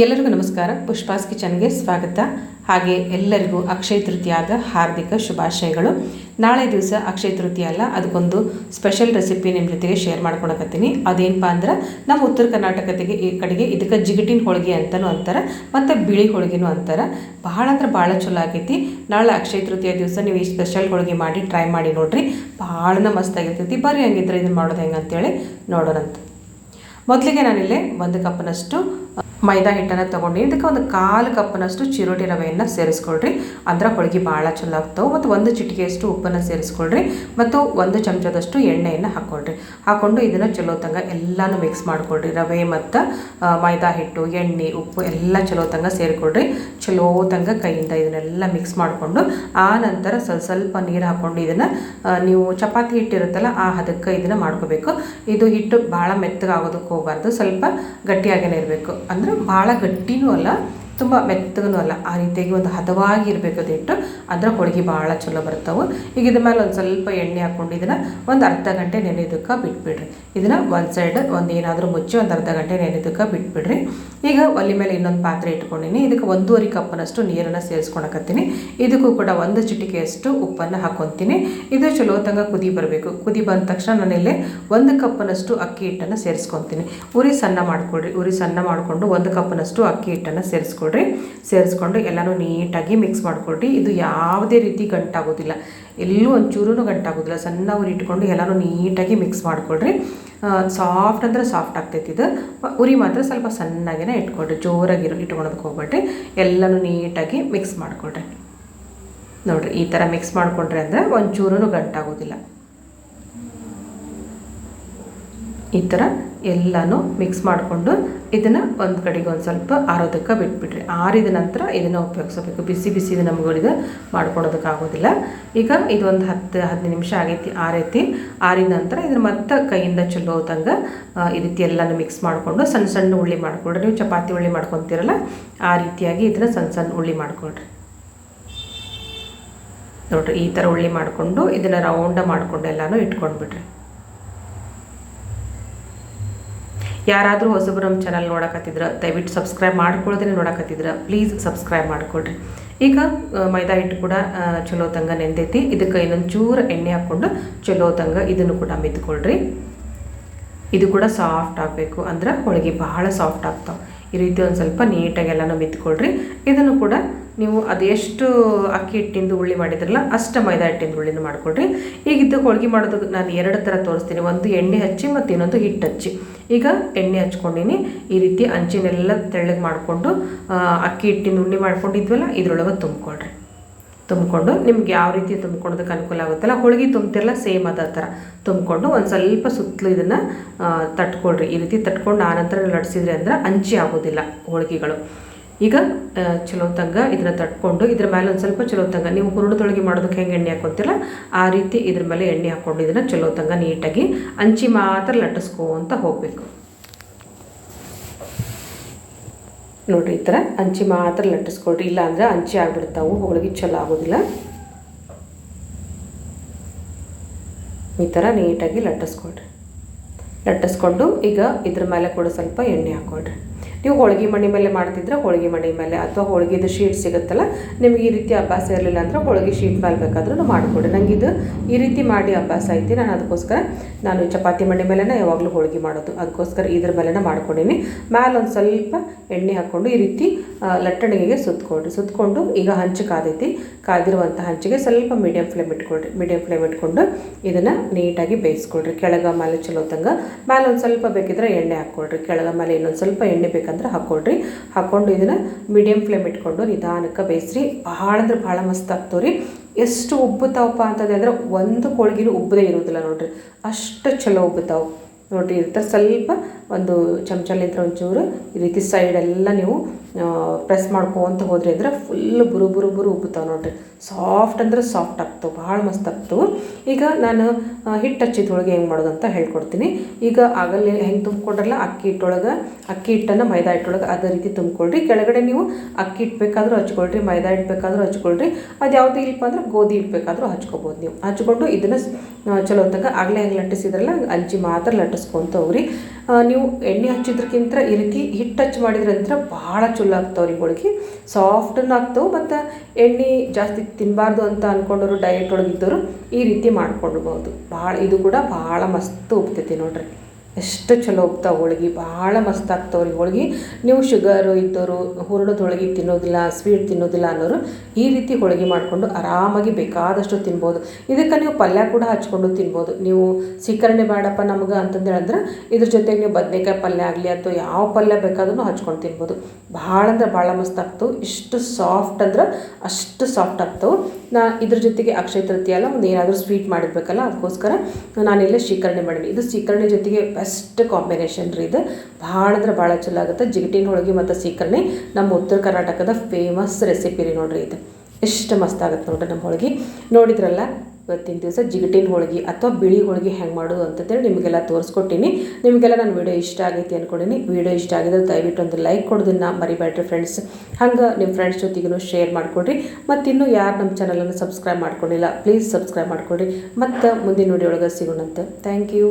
ಎಲ್ಲರಿಗೂ ನಮಸ್ಕಾರ. ಪುಷ್ಪಾಸ್ ಕಿಚನ್ಗೆ ಸ್ವಾಗತ. ಹಾಗೆ ಎಲ್ಲರಿಗೂ ಅಕ್ಷಯ ತೃತೀಯದ ಹಾರ್ದಿಕ ಶುಭಾಶಯಗಳು. ನಾಳೆ ದಿವಸ ಅಕ್ಷಯ ತೃತೀಯ ಅಲ್ಲ, ಅದಕ್ಕೊಂದು ಸ್ಪೆಷಲ್ ರೆಸಿಪಿ ನಿಮ್ಮ ಜೊತೆಗೆ ಶೇರ್ ಮಾಡ್ಕೊಳಕತ್ತೀನಿ. ಅದೇನಪ್ಪ ಅಂದ್ರೆ, ನಮ್ಮ ಉತ್ತರ ಕರ್ನಾಟಕತೆಗೆ ಈ ಕಡೆಗೆ ಇದಕ್ಕೆ ಜಿಗಟಿನ ಹೋಳಿಗೆ ಅಂತಲೂ ಅಂತಾರೆ, ಮತ್ತು ಬಿಳಿ ಹೋಳಿಗೆನೂ ಅಂತಾರೆ. ಭಾಳ ಅಂದ್ರೆ ಭಾಳ ಚಲೋ ಆಗೈತಿ ನಾಳೆ ಅಕ್ಷಯ ತೃತೀಯ ದಿವಸ ನೀವು ಈ ಸ್ಪೆಷಲ್ ಹೋಳಿಗೆ ಮಾಡಿ ಟ್ರೈ ಮಾಡಿ ನೋಡಿರಿ. ಭಾಳನ ಮಸ್ತ್ ಆಗಿರ್ತೈತಿ. ಬರ್ರಿ ಹಂಗಿದ್ರೆ ಇದನ್ನು ಮಾಡೋದು ಹೆಂಗೆ ಅಂತೇಳಿ ನೋಡೋಣಂತ. ಮೊದಲಿಗೆ ನಾನಿಲ್ಲಿ ಒಂದು ಕಪ್ನಷ್ಟು ಮೈದಾ ಹಿಟ್ಟನ್ನು ತೊಗೊಂಡು ಇದಕ್ಕೆ ಒಂದು ಕಾಲು ಕಪ್ಪನಷ್ಟು ಚಿರೋಟಿ ರವೆಯನ್ನು ಸೇರಿಸ್ಕೊಳ್ರಿ. ಅದರ ಹೋಳಿಗೆ ಭಾಳ ಚಲೋ ಆಗ್ತಾವೆ. ಮತ್ತು ಒಂದು ಚಿಟಿಕೆಯಷ್ಟು ಉಪ್ಪನ್ನು ಸೇರಿಸ್ಕೊಳ್ರಿ. ಮತ್ತು ಒಂದು ಚಮಚದಷ್ಟು ಎಣ್ಣೆಯನ್ನು ಹಾಕ್ಕೊಳ್ರಿ ಹಾಕ್ಕೊಂಡು ಇದನ್ನು ಚಲೋ ತಂಗ ಎಲ್ಲನೂ ಮಿಕ್ಸ್ ಮಾಡ್ಕೊಳ್ರಿ. ರವೆ ಮತ್ತು ಮೈದಾ ಹಿಟ್ಟು, ಎಣ್ಣೆ, ಉಪ್ಪು ಎಲ್ಲ ಚಲೋ ತಂಗ ಸೇರಿಕೊಳ್ರಿ. ಚಲೋ ತಂಗ ಕೈಯಿಂದ ಇದನ್ನೆಲ್ಲ ಮಿಕ್ಸ್ ಮಾಡಿಕೊಂಡು, ಆ ನಂತರ ಸ್ವಲ್ಪ ಸ್ವಲ್ಪ ನೀರು ಹಾಕ್ಕೊಂಡು ಇದನ್ನು ನೀವು ಚಪಾತಿ ಹಿಟ್ಟಿರುತ್ತಲ್ಲ ಆ ಹದಕ್ಕೆ ಇದನ್ನು ಮಾಡ್ಕೋಬೇಕು. ಇದು ಹಿಟ್ಟು ಭಾಳ ಮೆತ್ತಗಾಗೋದಕ್ಕೆ ಹೋಗಬಾರ್ದು, ಸ್ವಲ್ಪ ಗಟ್ಟಿಯಾಗೇ ಇರಬೇಕು. ಅಂದ್ರೆ ಭಾಳ ಗಟ್ಟಿನೂ ಅಲ್ಲ ತುಂಬ ಮೆತ್ತಗೂ ಅಲ್ಲ, ಆ ರೀತಿಯಾಗಿ ಒಂದು ಹದವಾಗಿ ಇರಬೇಕು ಅದಿಟ್ಟು ಅಂದ್ರೆ ಹೋಳಿಗೆ ಭಾಳ ಚಲೋ ಬರ್ತವೆ. ಈಗ ಇದ್ರ ಮೇಲೆ ಒಂದು ಸ್ವಲ್ಪ ಎಣ್ಣೆ ಹಾಕ್ಕೊಂಡು ಇದನ್ನು ಒಂದು ಅರ್ಧ ಗಂಟೆ ನೆನೆದಕ್ಕೆ ಬಿಟ್ಬಿಡ್ರಿ. ಇದನ್ನು ಒಂದು ಸೈಡ್ ಒಂದು ಏನಾದರೂ ಮುಚ್ಚಿ ಒಂದು ಅರ್ಧ ಗಂಟೆ ನೆನೆದಕ್ಕೆ ಬಿಟ್ಬಿಡ್ರಿ. ಈಗ ಒಲೆ ಮೇಲೆ ಇನ್ನೊಂದು ಪಾತ್ರೆ ಇಟ್ಕೊಂಡಿನಿ, ಇದಕ್ಕೆ ಒಂದೂವರೆ ಕಪ್ಪನಷ್ಟು ನೀರನ್ನು ಸೇರಿಸ್ಕೊಳಕತ್ತೀನಿ ಇದಕ್ಕೂ ಕೂಡ ಒಂದು ಚಿಟಿಕೆಯಷ್ಟು ಉಪ್ಪನ್ನು ಹಾಕ್ಕೊತೀನಿ ಇದು ಚಲೋ ತಂಗ ಕುದಿ ಬರಬೇಕು. ಕುದಿ ಬಂದ ತಕ್ಷಣ ನಾನಿಲ್ಲಿ ಒಂದು ಕಪ್ಪನಷ್ಟು ಅಕ್ಕಿ ಹಿಟ್ಟನ್ನು ಸೇರಿಸ್ಕೊತೀನಿ. ಉರಿ ಸಣ್ಣ ಮಾಡಿಕೊಡ್ರಿ ಉರಿ ಸಣ್ಣ ಮಾಡಿಕೊಂಡು ಒಂದು ಕಪ್ಪನಷ್ಟು ಅಕ್ಕಿ ಹಿಟ್ಟನ್ನು ಸೇರಿಸ್ಕೊಳ್ರಿ ಸೇರಿಸ್ಕೊಂಡು ಎಲ್ಲನೂ ನೀಟಾಗಿ ಮಿಕ್ಸ್ ಮಾಡ್ಕೊಳ್ರಿ. ಇದು ಯಾವುದೇ ರೀತಿ ಗಂಟಾಗೋದಿಲ್ಲ. ಎಲ್ಲೂ ಒಂಚೂರು ಗಂಟಾಗೋದಿಲ್ಲ. ಸಣ್ಣ ಉರಿ ಇಟ್ಕೊಂಡು ಎಲ್ಲನೂ ನೀಟಾಗಿ ಮಿಕ್ಸ್ ಮಾಡ್ಕೊಳ್ರಿ. ಸಾಫ್ಟ್ ಅಂದರೆ ಸಾಫ್ಟ್ ಆಗ್ತೈತಿ ಇದು. ಉರಿ ಮಾತ್ರ ಸ್ವಲ್ಪ ಸಣ್ಣಗೇನೆ ಇಟ್ಕೊಳ್ರಿ. ಜೋರಾಗಿರೋ ಇಟ್ಕೊಳೋದಕ್ಕೆ ಹೋಗ್ಬೇಡ್ರಿ. ಎಲ್ಲನೂ ನೀಟಾಗಿ ಮಿಕ್ಸ್ ಮಾಡ್ಕೊಳ್ರಿ. ನೋಡಿರಿ, ಈ ಥರ ಮಿಕ್ಸ್ ಮಾಡಿಕೊಂಡ್ರೆ ಅಂದರೆ ಒಂಚೂರು ಗಂಟಾಗೋದಿಲ್ಲ. ಈ ಥರ ಎಲ್ಲನೂ ಮಿಕ್ಸ್ ಮಾಡಿಕೊಂಡು ಇದನ್ನು ಒಂದು ಕಡೆಗೆ ಒಂದು ಸ್ವಲ್ಪ ಆರೋದಕ್ಕೆ ಬಿಟ್ಬಿಟ್ರಿ ಆರಿದ ನಂತರ ಇದನ್ನು ಉಪಯೋಗಿಸಬೇಕು. ಬಿಸಿ ಬಿಸಿ ಇದು ನಮ್ಗಳಿಗೆ ಮಾಡ್ಕೊಳೋದಕ್ಕಾಗೋದಿಲ್ಲ ಈಗ ಇದೊಂದು ಹತ್ತು, ಹದಿನೈದು ನಿಮಿಷ ಆಗೈತಿ, ಆರೈತಿ. ಆರಿದ ನಂತರ ಇದನ್ನ ಮತ್ತೆ ಕೈಯಿಂದ ಚಲೋ ತಂಗ ಈ ರೀತಿ ಎಲ್ಲನೂ ಮಿಕ್ಸ್ ಮಾಡಿಕೊಂಡು ಸಣ್ಣ ಸಣ್ಣ ಉಳ್ಳಿ ಮಾಡ್ಕೊಳ್ರಿ. ನೀವು ಚಪಾತಿ ಉಳ್ಳಿ ಮಾಡ್ಕೊತೀರಲ್ಲ, ಆ ರೀತಿಯಾಗಿ ಇದನ್ನು ಸಣ್ಣ ಸಣ್ಣ ಉಳ್ಳಿ ಮಾಡ್ಕೊಳ್ರಿ. ನೋಡ್ರಿ, ಈ ಥರ ಉಳ್ಳಿ ಮಾಡಿಕೊಂಡು ಇದನ್ನು ರೌಂಡ ಮಾಡಿಕೊಂಡು ಎಲ್ಲನೂ ಇಟ್ಕೊಂಡ್ಬಿಟ್ರಿ ಯಾರಾದರೂ ಹೊಸಬ್ರು ನಮ್ಮ ಚಾನಲ್ ನೋಡಕತ್ತಿದ್ರೆ, ದಯವಿಟ್ಟು ಸಬ್ಸ್ಕ್ರೈಬ್ ಮಾಡ್ಕೊಳ್ದೇ ನೋಡಕತ್ತಿದ್ರೆ ಪ್ಲೀಸ್ ಸಬ್ಸ್ಕ್ರೈಬ್ ಮಾಡಿಕೊಡ್ರಿ ಈಗ ಮೈದಾ ಹಿಟ್ಟು ಕೂಡ ಚಲೋ ತಂಗ ನೆಂದೈತಿ. ಇದಕ್ಕೆ ಇನ್ನೊಂದು ಚೂರು ಎಣ್ಣೆ ಹಾಕ್ಕೊಂಡು ಚಲೋ ತಂಗ ಇದನ್ನು ಕೂಡ ಮಿದ್ಕೊಳ್ರಿ ಇದು ಕೂಡ ಸಾಫ್ಟ್ ಆಗಬೇಕು ಅಂದ್ರೆ ಹೋಳಿಗೆ ಬಹಳ ಸಾಫ್ಟ್ ಆಗ್ತಾವೆ. ಈ ರೀತಿ ಒಂದು ಸ್ವಲ್ಪ ನೀಟಾಗೆಲ್ಲನೂ ಬಿತ್ಕೊಳ್ರಿ ಇದನ್ನು ಕೂಡ ನೀವು ಅದೆಷ್ಟು ಅಕ್ಕಿ ಹಿಟ್ಟಿಂದು ಉಳ್ಳಿ ಮಾಡಿದ್ರಲ್ಲ ಅಷ್ಟು ಮೈದಾ ಹಿಟ್ಟಿಂದ ಉಳ್ಳಿನ ಮಾಡ್ಕೊಳ್ರಿ. ಈಗ ಇದು ಹೋಳಿಗೆ ಮಾಡೋದು ನಾನು ಎರಡು ಥರ ತೋರಿಸ್ತೀನಿ. ಒಂದು ಎಣ್ಣೆ ಹಚ್ಚಿ ಮತ್ತು ಇನ್ನೊಂದು ಹಿಟ್ಟು ಹಚ್ಚಿ. ಈಗ ಎಣ್ಣೆ ಹಚ್ಕೊಂಡಿನಿ. ಈ ರೀತಿ ಅಂಚಿನೆಲ್ಲ ತೆಳ್ಳಗೆ ಮಾಡಿಕೊಂಡು ಅಕ್ಕಿ ಹಿಟ್ಟಿಂದು ಉಳ್ಳಿ ಮಾಡ್ಕೊಂಡಿದ್ವಲ್ಲ, ಇದ್ರೊಳಗೆ ತುಂಬ್ಕೊಳ್ರಿ. ತುಂಬಿಕೊಂಡು ನಿಮ್ಗೆ ಯಾವ ರೀತಿ ತುಂಬ್ಕೊಳೋದಕ್ಕೆ ಅನುಕೂಲ ಆಗುತ್ತಲ್ಲ, ಹೋಳಿಗೆ ತುಂಬ್ತಿರಲ್ಲ ಸೇಮ್ ಅದ ಥರ ತುಂಬಿಕೊಂಡು ಒಂದು ಸ್ವಲ್ಪ ಸುತ್ತಲೂ ಇದನ್ನು ತಟ್ಕೊಳ್ರಿ. ಈ ರೀತಿ ತಟ್ಕೊಂಡು ಆನಂತರ ಲಟ್ಸಿದ್ರಿ ಅಂದ್ರೆ ಅಂಚಿ ಆಗೋದಿಲ್ಲ ಹೋಳಿಗೆಗಳು. ಈಗ ಚಲೋ ತಂಗ ಇದನ್ನ ತಟ್ಕೊಂಡು ಇದ್ರ ಮೇಲೆ ಒಂದು ಸ್ವಲ್ಪ ಚಲೋ ತಂಗ, ನೀವು ಹುರುಳದೊಳಗೆ ಮಾಡೋದಕ್ಕೆ ಹೆಂಗೆ ಎಣ್ಣೆ ಹಾಕೋತಿಲ್ಲ ಆ ರೀತಿ ಇದ್ರ ಮೇಲೆ ಎಣ್ಣೆ ಹಾಕ್ಕೊಂಡು ಇದನ್ನು ಚಲೋ ತಂಗ ನೀಟಾಗಿ ಅಂಚಿ ಮಾತ್ರ ಲಟ್ಟಿಸ್ಕೊಂತ ಹೋಗಬೇಕು. ನೋಡ್ರಿ, ಈ ಥರ ಅಂಚಿ ಮಾತ್ರ ಲಟ್ಟಿಸ್ಕೊಳ್ರಿ. ಅಂದ್ರೆ ಅಂಚಿ ಆಗ್ಬಿಡ್ತಾವು ಹೋಳಿಗೆ ಚಲೋ ಆಗೋದಿಲ್ಲ. ಈ ಥರ ನೀಟಾಗಿ ಲಟ್ಟಿಸ್ಕೊಳ್ರಿ. ಲಟ್ಟಿಸ್ಕೊಂಡು ಈಗ ಇದ್ರ ಮೇಲೆ ಕೂಡ ಸ್ವಲ್ಪ ಎಣ್ಣೆ ಹಾಕ್ಕೊಳ್ರಿ. ನೀವು ಹೋಳಿಗೆ ಮಣಿ ಮೇಲೆ ಮಾಡ್ತಿದ್ರೆ ಹೋಳಿಗೆ ಮಣಿ ಮೇಲೆ ಅಥವಾ ಹೋಳಿಗೆದು ಶೀಟ್ ಸಿಗುತ್ತಲ್ಲ, ನಿಮಗೆ ಈ ರೀತಿ ಅಭ್ಯಾಸ ಇರಲಿಲ್ಲ ಅಂದ್ರೆ ಹೋಳಿಗೆ ಶೀಟ್ ಮೇಲೆ ಬೇಕಾದ್ರೂ ಮಾಡಿಕೊಡಿ. ನನಗೆ ಇದು ಈ ರೀತಿ ಮಾಡಿ ಅಭ್ಯಾಸ ಐತಿ, ನಾನು ಅದಕ್ಕೋಸ್ಕರ ನಾನು ಚಪಾತಿ ಮಣಿ ಮೇಲೆನೇ ಯಾವಾಗಲೂ ಹೋಳಿಗೆ ಮಾಡೋದು. ಅದಕ್ಕೋಸ್ಕರ ಇದ್ರ ಮೇಲೆನೇ ಮಾಡ್ಕೊಂಡೀನಿ. ಮ್ಯಾಲೆ ಒಂದು ಸ್ವಲ್ಪ ಎಣ್ಣೆ ಹಾಕ್ಕೊಂಡು ಈ ರೀತಿ ಲಟ್ಟಣಿಗೆಗೆ ಸುತ್ಕೊಳ್ರಿ ಸುತ್ಕೊಂಡು ಈಗ ಹಂಚು ಕಾದೈತಿ. ಕಾದಿರುವಂಥ ಹಂಚಿಗೆ ಸ್ವಲ್ಪ ಮೀಡಿಯಮ್ ಫ್ಲೇಮ್ ಇಟ್ಕೊಳ್ರಿ. ಮೀಡಿಯಮ್ ಫ್ಲೇಮ್ ಇಟ್ಕೊಂಡು ಇದನ್ನು ನೀಟಾಗಿ ಬೇಯಿಸ್ಕೊಳ್ರಿ. ಕೆಳಗ ಮೇಲೆ ಚಲೋ ತಂಗ ಒಂದು ಸ್ವಲ್ಪ ಬೇಕಿದ್ರೆ ಎಣ್ಣೆ ಹಾಕ್ಕೊಳ್ರಿ. ಕೆಳಗ ಮೇಲೆ ಇನ್ನೊಂದು ಸ್ವಲ್ಪ ಎಣ್ಣೆ ಬೇಕಂದ್ರೆ ಹಾಕ್ಕೊಳ್ರಿ. ಹಾಕ್ಕೊಂಡು ಇದನ್ನು ಮೀಡಿಯಂ ಫ್ಲೇಮ್ ಇಟ್ಕೊಂಡು ನಿಧಾನಕ್ಕೆ ಬೇಯಿಸ್ರಿ. ಭಾಳ ಅಂದ್ರೆ ಭಾಳ ಮಸ್ತ್ ಆಗ್ತಾವ್ರಿ. ಎಷ್ಟು ಉಬ್ಬುತ್ತಾವಪ್ಪ ಅಂತಂದ್ರೆ ಅಂದ್ರೆ ಒಂದು ಹೋಳ್ಗಿನೂ ಉಬ್ಬದೇ ಇರೋದಿಲ್ಲ ನೋಡ್ರಿ. ಅಷ್ಟು ಚಲೋ ಉಬ್ಬುತ್ತಾವೆ ನೋಡಿರಿ ಥರ ಸ್ವಲ್ಪ ಒಂದು ಚಮಚಲಿಂತ್ರ ಒಂಚೂರು ಈ ರೀತಿ ಸೈಡೆಲ್ಲ ನೀವು ಪ್ರೆಸ್ ಮಾಡ್ಕೊಂತ ಹೋದ್ರಿ ಅಂದ್ರೆ ಫುಲ್ ಬುರು ಬುರು ಬುರು ಉಬ್ಬುತ್ತಾವೆ ನೋಡ್ರಿ. ಸಾಫ್ಟ್ ಅಂದ್ರೆ ಸಾಫ್ಟ್ ಆಗ್ತವೆ ಭಾಳ ಮಸ್ತ್ ಆಗ್ತು. ಈಗ ನಾನು ಹಿಟ್ಟು ಹಚ್ಚಿದೊಳಗೆ ಹೆಂಗೆ ಮಾಡೋದು ಅಂತ ಹೇಳ್ಕೊಡ್ತೀನಿ. ಈಗ ಆಗಲೇ ಹೆಂಗೆ ತುಂಬಿಕೊಂಡ್ರಲ್ಲ, ಅಕ್ಕಿ ಹಿಟ್ಟೊಳಗೆ, ಅಕ್ಕಿ ಹಿಟ್ಟನ್ನು ಮೈದಾ ಹಿಟ್ಟೊಳಗೆ ಅದೇ ರೀತಿ ತುಂಬ್ಕೊಳ್ರಿ. ಕೆಳಗಡೆ ನೀವು ಅಕ್ಕಿ ಹಿಟ್ಟು ಬೇಕಾದರೂ ಹಚ್ಕೊಳ್ರಿ, ಮೈದಾ ಹಿಟ್ಟು ಬೇಕಾದರೂ ಹಚ್ಕೊಳ್ರಿ. ಅದು ಯಾವುದು ಇಲ್ಲಪ್ಪ ಅಂದ್ರೆ ಗೋಧಿ ಹಿಟ್ಟು ಬೇಕಾದರೂ ಹಚ್ಕೊಬೋದು ನೀವು. ಹಚ್ಕೊಂಡು ಇದನ್ನು ಚಲೋ ಹೊತ್ತಾಗ ಆಗಲೇ ಹೆಂಗೆ ಲಟ್ಟಿಸಿದ್ರಲ್ಲ ಅಂಚಿ ಮಾತ್ರ ಲಟ್ಟಿಸ್ಕೊಂತ ಹೋಗ್ರಿ ನೀವು ಎಣ್ಣೆ ಹಚ್ಚಿದ್ರಕ್ಕಿಂತ ಈ ರೀತಿ ಹಿಟ್ಟು ಹಚ್ಚಿ ಮಾಡಿದ್ರಂತ್ರ ಭಾಳ ಚಲೋ ಆಗ್ತಾವ್ರಿ ಹೋಳಿಗೆ. ಸಾಫ್ಟನ್ನು ಆಗ್ತಾವೆ, ಮತ್ತು ಎಣ್ಣೆ ಜಾಸ್ತಿ ತಿನ್ನಬಾರ್ದು ಅಂತ ಅಂದ್ಕೊಂಡವರು ಡಯಟ್ ಒಳಗಿದ್ದವರು ಈ ರೀತಿ ಮಾಡ್ಕೊಳ್ಬೋದು ಭಾಳ, ಇದು ಕೂಡ ಭಾಳ ಮಸ್ತ್ ಉಪ್ತೈತಿ ನೋಡ್ರಿ. ಎಷ್ಟು ಚಲೋ ಹೋಗ್ತಾವೆ ಹೋಳ್ಗೆ, ಭಾಳ ಮಸ್ತ್ ಆಗ್ತಾವೆ ರೀ ಹೋಳ್ಗೆ. ನೀವು ಶುಗರು ಇದ್ದವರು ಹೂರಣದ ಹೋಳ್ಗೆ ತಿನ್ನೋದಿಲ್ಲ, ಸ್ವೀಟ್ ತಿನ್ನೋದಿಲ್ಲ ಅನ್ನೋರು ಈ ರೀತಿ ಹೋಳಿಗೆ ಮಾಡಿಕೊಂಡು ಆರಾಮಾಗಿ ಬೇಕಾದಷ್ಟು ತಿನ್ಬೋದು. ಇದಕ್ಕೆ ನೀವು ಪಲ್ಯ ಕೂಡ ಹಚ್ಕೊಂಡು ತಿನ್ಬೋದು. ನೀವು ಸೀಕರಣೆ ಬೇಡಪ್ಪ ನಮ್ಗೆ ಅಂತಂದು ಹೇಳಿದ್ರೆ ಇದ್ರ ಜೊತೆಗೆ ನೀವು ಬದನೆಕಾಯಿ ಪಲ್ಯ ಆಗಲಿ ಅಥವಾ ಯಾವ ಪಲ್ಯ ಬೇಕಾದ್ರೂ ಹಚ್ಕೊಂಡು ತಿನ್ಬೋದು. ಭಾಳ ಅಂದ್ರೆ ಭಾಳ ಮಸ್ತ್ ಆಗ್ತವೆ. ಇಷ್ಟು ಸಾಫ್ಟ್ ಅಂದ್ರೆ ಅಷ್ಟು ಸಾಫ್ಟ್ ಆಗ್ತವೆ. ನಾ ಇದ್ರ ಜೊತೆಗೆ ಅಕ್ಷಯ ತೃತೀಯ ಅಲ್ಲ ಒಂದು ಏನಾದರೂ ಸ್ವೀಟ್ ಮಾಡಿರ್ಬೇಕಲ್ಲ ಅದಕ್ಕೋಸ್ಕರ ನಾನಿಲ್ಲೇ ಶೀಕರಣೆ ಮಾಡೀನಿ. ಇದು ಶೀಕರಣೆ ಜೊತೆಗೆ ಬೆಸ್ಟ್ ಕಾಂಬಿನೇಷನ್ ರೀ ಇದು. ಭಾಳ ಅಂದ್ರೆ ಭಾಳ ಚಲೋ ಆಗುತ್ತೆ. ಜಿಗಟಿನ ಹೋಳಿಗೆ ಮತ್ತು ಸೀಕರಣೆ, ನಮ್ಮ ಉತ್ತರ ಕರ್ನಾಟಕದ ಫೇಮಸ್ ರೆಸಿಪಿ ರೀ ನೋಡಿರಿ ಇದು. ಎಷ್ಟು ಮಸ್ತ್ ಆಗುತ್ತೆ ನೋಡಿರಿ ನಮ್ಮ ಹೋಳಿಗೆ. ನೋಡಿದ್ರಲ್ಲ, ಇವತ್ತಿನ ದಿವಸ ಜಿಗಟಿನ ಹೋಳಿಗೆ ಅಥವಾ ಬಿಳಿ ಹೋಳಿಗೆ ಹೆಂಗೆ ಮಾಡೋದು ಅಂತಂದೇಳಿ ನಿಮಗೆಲ್ಲ ತೋರಿಸ್ಕೊಟ್ಟಿನಿ. ನಿಮಗೆಲ್ಲ ನನ್ನ ವಿಡಿಯೋ ಇಷ್ಟ ಆಗೈತಿ ಅಂದ್ಕೊಂಡಿನಿ ವಿಡಿಯೋ ಇಷ್ಟ ಆಗಿದ್ರೆ ದಯವಿಟ್ಟು ಒಂದು ಲೈಕ್ ಕೊಡೋದನ್ನ ಮರಿಬೇಡ್ರಿ ಫ್ರೆಂಡ್ಸ್ ಹಂಗೆ ನಿಮ್ಮ ಫ್ರೆಂಡ್ಸ್ ಜೊತೆಗೂ ಶೇರ್ ಮಾಡಿಕೊಡ್ರಿ. ಮತ್ತು ಇನ್ನೂ ಯಾರು ನಮ್ಮ ಚಾನಲನ್ನು ಸಬ್ಸ್ಕ್ರೈಬ್ ಮಾಡ್ಕೊಂಡಿಲ್ಲ ಪ್ಲೀಸ್ ಸಬ್ಸ್ಕ್ರೈಬ್ ಮಾಡಿಕೊಡ್ರಿ. ಮತ್ತು ಮುಂದಿನ ವಿಡಿಯೋ ಒಳಗೆ ಸಿಗೋಣಂತೆ. Thank you